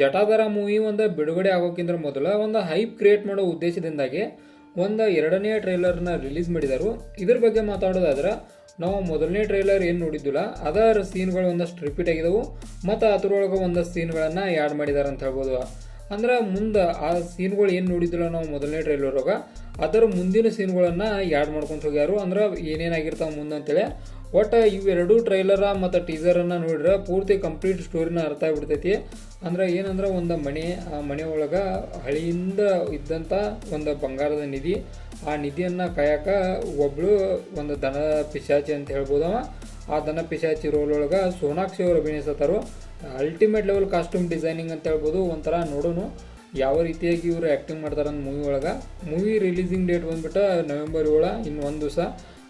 ಜಟಾಧಾರ movie ಒಂದು ಬಿಡುಗಡೆ ಆಗೋಕ್ಕಿಂತ ಮೊದಲ ಒಂದು ಹೈಪ್ ಕ್ರಿಯೇಟ್ ಮಾಡೋ ಉದ್ದೇಶದಿಂದಾಗಿ ಒಂದು ಎರಡನೇ ಟ್ರೈಲರ್ನ ರಿಲೀಸ್ ಮಾಡಿದರು. ಇದ್ರ ಬಗ್ಗೆ ಮಾತಾಡೋದಾದ್ರೆ, ನಾವು ಮೊದಲನೇ ಟ್ರೈಲರ್ ಏನು ನೋಡಿದ್ದಿಲ್ಲ, ಅದರ ಸೀನ್ಗಳು ಒಂದಷ್ಟು ರಿಪೀಟ್ ಆಗಿದವು, ಮತ್ತು ಅದರೊಳಗೆ ಒಂದಷ್ಟು ಸೀನ್ಗಳನ್ನು ಆ್ಯಡ್ ಮಾಡಿದ್ದಾರೆ ಅಂತ ಹೇಳ್ಬೋದು. ಅಂದ್ರೆ ಮುಂದೆ ಆ ಸೀನ್ಗಳು ಏನು ನೋಡಿದ್ದಿಲ್ಲ ನಾವು ಮೊದಲನೇ ಟ್ರೈಲರ್ವಾಗ ಅದರ ಮುಂದಿನ ಸೀನ್ಗಳನ್ನು ಯಾಡ್ ಮಾಡ್ಕೊಂಡು ಹೋಗ್ಯಾರು. ಅಂದ್ರೆ ಏನೇನಾಗಿರ್ತಾವೆ ಮುಂದೆ ಅಂತೇಳಿ. ಒಟ್ಟು ಇವೆರಡು ಟ್ರೈಲರ ಮತ್ತು ಟೀಸರನ್ನು ನೋಡಿದ್ರೆ ಪೂರ್ತಿ ಕಂಪ್ಲೀಟ್ ಸ್ಟೋರಿನ ಅರ್ಥ ಆಗ್ಬಿಡ್ತೈತಿ. ಅಂದ್ರೆ ಏನಂದ್ರೆ ಒಂದು ಮನೆ, ಆ ಮನೆ ಒಳಗೆ ಹಳಿಯಿಂದ ಇದ್ದಂಥ ಒಂದು ಬಂಗಾರದ ನಿಧಿ, ಆ ನಿಧಿಯನ್ನು ಕಾಯಕ ಒಬ್ಳು ಒಂದು ದನ ಪಿಶಾಚಿ ಅಂತ ಹೇಳ್ಬೋದವ. ಆ ದನ ಪಿಶಾಚಿ ರೋಲ್ ಒಳಗೆ ಸೋನಾಕ್ಷಿ ಅವರು ಅಭಿನಯಿಸತ್ತಾರು ಅಲ್ಟಿಮೇಟ್ ಲೆವೆಲ್ ಕಾಸ್ಟ್ಯೂಮ್ ಡಿಸೈನಿಂಗ್ ಅಂತ ಹೇಳ್ಬೋದು, ಒಂಥರ ನೋಡೋನು ಯಾವ ರೀತಿಯಾಗಿ ಇವರು ಆ್ಯಕ್ಟಿಂಗ್ ಮಾಡ್ತಾರೆ ಅಂತ ಮೂವಿ ಒಳಗೆ. ಮೂವಿ ರಿಲೀಸಿಂಗ್ ಡೇಟ್ ಬಂದ್ಬಿಟ್ಟು ನವೆಂಬರ್ ಏಳು, ಇನ್ನು ಒಂದು ದಿವಸ.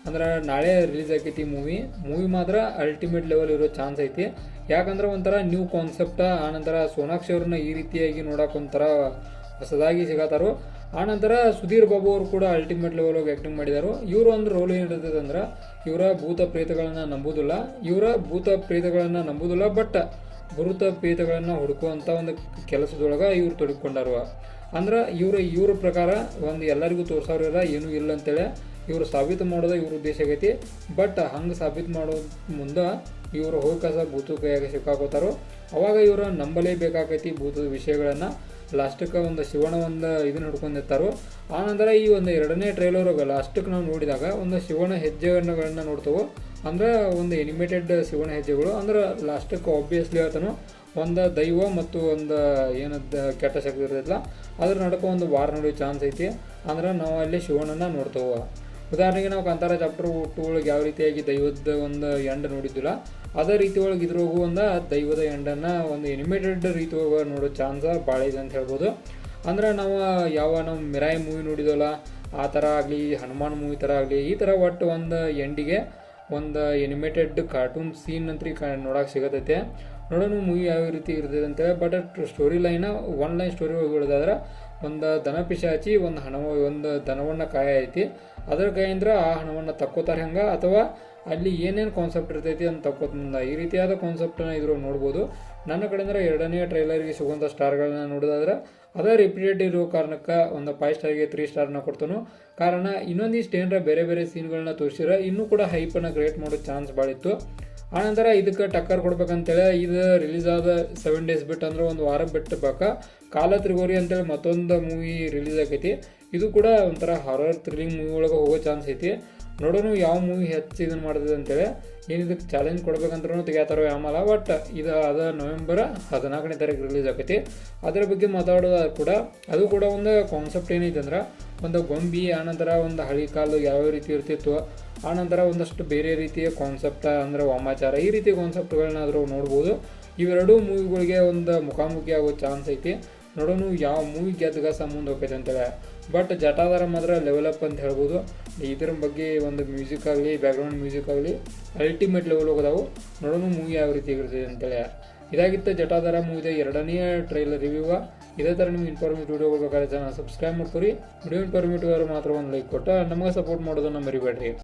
ಅಂದ್ರೆ ನಾಳೆ ರಿಲೀಸ್ ಆಗೈತಿ ಮೂವಿ ಮೂವಿ ಮಾತ್ರ ಅಲ್ಟಿಮೇಟ್ ಲೆವೆಲ್ ಇರೋ ಚಾನ್ಸ್ ಐತಿ. ಯಾಕಂದ್ರೆ ಒಂಥರ ನ್ಯೂ ಕಾನ್ಸೆಪ್ಟ ಆನಂತರ ಸೋನಾಕ್ಷಿ ಅವ್ರನ್ನ ಈ ರೀತಿಯಾಗಿ ನೋಡೋಕೆ ಒಂಥರ ಹೊಸದಾಗಿ ಸಿಗತ್ತಾರು ಆನಂತರ ಸುಧೀರ್ ಬಾಬು ಅವರು ಕೂಡ ಅಲ್ಟಿಮೇಟ್ ಲೆವೆಲ್ ಹೋಗಿ ಆ್ಯಕ್ಟಿಂಗ್ ಮಾಡಿದರು. ಇವರು ಒಂದು ರೋಲ್ ಏನಿರ್ತದೆ ಅಂದ್ರೆ, ಇವರ ಭೂತ ಪ್ರೇತಗಳನ್ನು ನಂಬುವುದಿಲ್ಲ ಇವರ ಭೂತ ಪ್ರೇತಗಳನ್ನು ನಂಬುದಿಲ್ಲ ಬಟ್ ಭೂತ ಪ್ರೇತಗಳನ್ನು ಹುಡುಕುವಂಥ ಒಂದು ಕೆಲಸದೊಳಗೆ ಇವ್ರು ತೊಡಗಿಕೊಂಡಾರ. ಅಂದ್ರೆ ಇವರ, ಇವ್ರ ಪ್ರಕಾರ ಒಂದು ಎಲ್ಲರಿಗೂ ತೋರ್ಸೋರ ಏನೂ ಇಲ್ಲ ಅಂತೇಳಿ ಇವರು ಸಾಬೀತು ಮಾಡೋದು ಇವ್ರ ಉದ್ದೇಶ ಆಗೈತಿ. ಬಟ್ ಹಂಗೆ ಸಾಬೀತು ಮಾಡೋ ಮುಂದೆ ಇವರು ಹೋಗಿ ಕಸ ಭೂತ ಕೈಯಾಗ ಸಿಕ್ಕಾಕೋತಾರೋ. ಅವಾಗ ಇವರು ನಂಬಲೇಬೇಕಾಗೈತಿ ಭೂತದ ವಿಷಯಗಳನ್ನು. ಲಾಸ್ಟಕ್ಕೆ ಒಂದು ಶಿವಣ ಒಂದು ಇದನ್ನ ಹಿಡ್ಕೊಂಡಿರ್ತಾರೋ ಆನಂತರ ಈ ಒಂದು ಎರಡನೇ ಟ್ರೈಲರ್ ಲಾಸ್ಟಕ್ಕೆ ನಾವು ನೋಡಿದಾಗ ಒಂದು ಶಿವಣ ಹೆಜ್ಜೆಗಳನ್ನ ನೋಡ್ತೇವೆ, ಅಂದ್ರೆ ಒಂದು ಎನಿಮೇಟೆಡ್ ಶಿವಣ ಹೆಜ್ಜೆಗಳು, ಅಂದ್ರೆ ಲಾಸ್ಟಕ್ಕೆ ಆಬ್ವಿಯಸ್ಲಿ ಹೇಳ್ತಾನು ಒಂದು ದೈವ ಮತ್ತು ಒಂದು ಏನದ ಕೆಟ್ಟ ಶಕ್ತಿ ಇರ್ತೈತಲ್ಲ, ಅದ್ರ ನಡುಕ ಒಂದು ವಾರ ನೋಡೋ ಚಾನ್ಸ್ ಐತಿ, ಅಂದ್ರೆ ನಾವು ಅಲ್ಲಿ ಶಿವಣ್ಣನ ನೋಡ್ತೇವೆ. ಉದಾಹರಣೆಗೆ ನಾವು ಕಾಂತಾರ ಚಾಪ್ಟರ್ ಟು ಒಳಗೆ ಯಾವ ರೀತಿಯಾಗಿ ದೈವದ ಒಂದು ಎಂಡ್ ನೋಡಿದ್ದಿಲ್ಲ, ಅದೇ ರೀತಿ ಒಳಗೆ ಇದ್ರೊಳಗೂ ಒಂದು ದೈವದ ಎಂಡನ್ನು ಒಂದು ಎನಿಮೇಟೆಡ್ ರೀತಿ ಒಳಗೆ ನೋಡೋ ಚಾನ್ಸ ಭಾಳ ಇದೆ ಅಂತ ಹೇಳ್ಬೋದು. ಅಂದ್ರೆ ನಾವು ಯಾವ ನಾವು ಮಿರಾಯಿ ಮೂವಿ ನೋಡಿದ್ವಲ್ಲ, ಆ ಥರ ಆಗಲಿ, ಹನುಮಾನ್ ಮೂವಿ ಥರ ಆಗಲಿ, ಈ ಥರ ಒಟ್ಟು ಒಂದು ಎಂಡಿಗೆ ಒಂದು ಎನಿಮೇಟೆಡ್ ಕಾರ್ಟೂನ್ ಸೀನ್ ಅಂತ ಕ ನೋಡಕ್ಕೆ ಸಿಗತೈತೆ. ನೋಡೋಣ ಮೂವಿ ಯಾವ ರೀತಿ ಇರ್ತದೆ ಅಂತೇಳಿ but story line one line story ಒಳಗೆ ಹೇಳೋದಾದ್ರೆ ಒಂದು ದನ ಪಿಶಾಚಿ, ಒಂದು ಹಣ ಒಂದು ದನವನ್ನು ಕಾಯ ಐತಿ. ಅದರ ಕೈಯಿಂದ ಆ ಹಣವನ್ನು ತಕ್ಕೋತಾರೆ ಹಂಗೆ? ಅಥವಾ ಅಲ್ಲಿ ಏನೇನು ಕಾನ್ಸೆಪ್ಟ್ ಇರ್ತೈತಿ ಅಂತ ತಕ್ಕೋತಂದ. ಈ ರೀತಿಯಾದ ಕಾನ್ಸೆಪ್ಟನ್ನು ಇದ್ರು ನೋಡ್ಬೋದು. ನನ್ನ ಕಡೆಯಿಂದ ಎರಡನೇ ಟ್ರೈಲರ್ಗೆ ಸಿಗುವಂಥ ಸ್ಟಾರ್ಗಳನ್ನ ನೋಡೋದಾದ್ರೆ, ಅದೇ ರಿಪೀಟೆಡ್ ಇರೋ ಕಾರಣಕ್ಕೆ ಒಂದು ಫೈವ್ ಸ್ಟಾರ್ಗೆ ತ್ರೀ ಸ್ಟಾರ್ನ ಕೊಡ್ತಾನು. ಕಾರಣ ಇನ್ನೊಂದಿಷ್ಟು ಏನರ ಬೇರೆ ಬೇರೆ ಸೀನ್ಗಳನ್ನ ತೋರಿಸಿದ್ರೆ ಇನ್ನೂ ಕೂಡ ಹೈಪನ್ನು ಕ್ರಿಯೇಟ್ ಮಾಡೋ ಚಾನ್ಸ್ ಭಾಳ ಇತ್ತು ಆನಂತರ ಇದಕ್ಕೆ ಟಕ್ಕರ್ ಕೊಡ್ಬೇಕಂತೇಳಿ ಇದು ರಿಲೀಸ್ ಆದ ಸೆವೆನ್ ಡೇಸ್ ಬಿಟ್ಟು ಅಂದ್ರೆ ಒಂದು ವಾರ ಬಿಟ್ಟು ಬಾಕ? ಕಾಲ ತ್ರಿಗೋರಿ ಅಂತೇಳಿ ಮತ್ತೊಂದು ಮೂವಿ ರಿಲೀಸ್ ಆಗೈತಿ. ಇದು ಕೂಡ ಒಂಥರ ಹಾರರ್ ಥ್ರಿಲ್ಲಿಂಗ್ ಮೂವಿ ಒಳಗೆ ಹೋಗೋ ಚಾನ್ಸ್ ಐತಿ. ನೋಡೋಣ ಯಾವ ಮೂವಿ ಹೆಚ್ಚು ಇದನ್ನು ಮಾಡಿದೆ ಅಂತೇಳಿ. ಏನು ಇದಕ್ಕೆ ಚಾಲೆಂಜ್ ಕೊಡ್ಬೇಕಂದ್ರೂ ತೆಗಿತಾರೋ ಯಾಮಲ್ಲ ಬಟ್ ಇದು ಅದು ನವೆಂಬರ್ ಹದಿನಾಲ್ಕನೇ ತಾರೀಕು ರಿಲೀಸ್ ಆಗೈತಿ ಅದರ ಬಗ್ಗೆ ಮಾತಾಡೋದು ಕೂಡ ಅದು ಕೂಡ ಒಂದು ಕಾನ್ಸೆಪ್ಟ್ ಏನೈತೆ ಅಂದ್ರೆ, ಒಂದು ಗೊಂಬಿ, ಆನಂತರ ಒಂದು ಹಳಿ ಕಾಲು ಯಾವ್ಯಾವ ರೀತಿ ಇರ್ತಿತ್ತು, ಆನಂತರ ಒಂದಷ್ಟು ಬೇರೆ ರೀತಿಯ ಕಾನ್ಸೆಪ್ಟ ಅಂದರೆ ವಾಮಾಚಾರ, ಈ ರೀತಿ ಕಾನ್ಸೆಪ್ಟ್ಗಳನ್ನಾದರೂ ನೋಡ್ಬೋದು. ಇವೆರಡೂ ಮೂವಿಗಳಿಗೆ ಒಂದು ಮುಖಾಮುಖಿ ಆಗೋ ಚಾನ್ಸ್ ಐತಿ. ನೋಡೋಣ ಯಾವ ಮೂವಿ ಗೆದ್ದಗಾಸ ಮುಂದೆ ಹೋಗ್ತೈತೆ ಅಂತೇಳಿ. ಬಟ್ ಜಟಾಧಾರ ಮಾತ್ರ ಲೆವೆಲ್ ಅಪ್ ಅಂತ ಹೇಳ್ಬೋದು. ಇದ್ರ ಬಗ್ಗೆ ಒಂದು ಮ್ಯೂಸಿಕ್ ಆಗಲಿ ಬ್ಯಾಕ್ಗ್ರೌಂಡ್ ಮ್ಯೂಸಿಕ್ ಆಗಲಿ ಅಲ್ಟಿಮೇಟ್ ಲೆವೆಲ್ ಹೋಗೋದಾವು. ನೋಡೋನು ಮೂವಿ ಯಾವ ರೀತಿ ಇರ್ತದೆ ಅಂತೇಳಿ. ಇದಾಗಿತ್ತು ಜಟಾಧಾರ ಮೂವಿದ ಎರಡನೇ ಟ್ರೈಲರ್ ರಿವ್ಯೂ ಇದೇ ಥರ ನಿಮ್ಗೆ ಇನ್ಫಾರ್ಮೇಟಿವ್ ವಿಡಿಯೋ ಬೇಕಾದ್ರೆ ಚಾನಲ್ ಸಬ್ಸ್ಕ್ರೈಬ್ ಮಾಡ್ಕೊರಿ. ವಿಡಿಯೋ ಇನ್ಫಾರ್ಮೇಟಿವ್ ಮಾತ್ರ ಒಂದು ಲೈಕ್ ಕೊಟ್ಟು, ನಮಗೆ ಸಪೋರ್ಟ್ ಮಾಡೋದನ್ನು ಮರಿಬೇಡ್ರಿ.